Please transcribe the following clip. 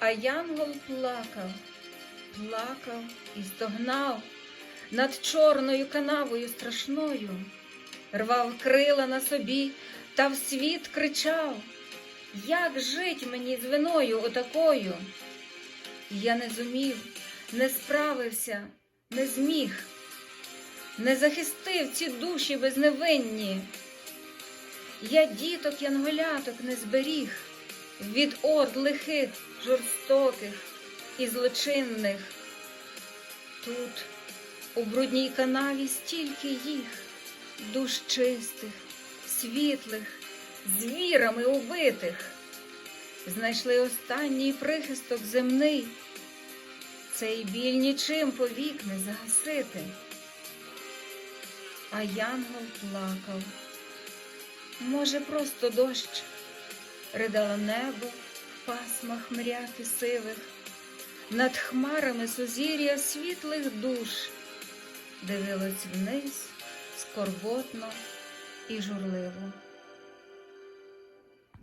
А янгол плакав, плакав і стогнав над чорною канавою страшною, рвав крила на собі та в світ кричав, як жить мені з виною отакою? Я не зумів, не справився, не зміг, не захистив ці душі безневинні. Я діток янголяток не зберіг від орд лихих, жорстоких і злочинних. Тут, у брудній канаві, стільки їх, душ чистих, світлих, звірами убитих. Знайшли останній прихисток земний. Цей біль нічим повік не загасити. А янгол плакав. Може, просто дощ, ридало небо в пасмах мряки сивих, над хмарами сузір'я світлих душ, дивилось вниз скорботно і журливо.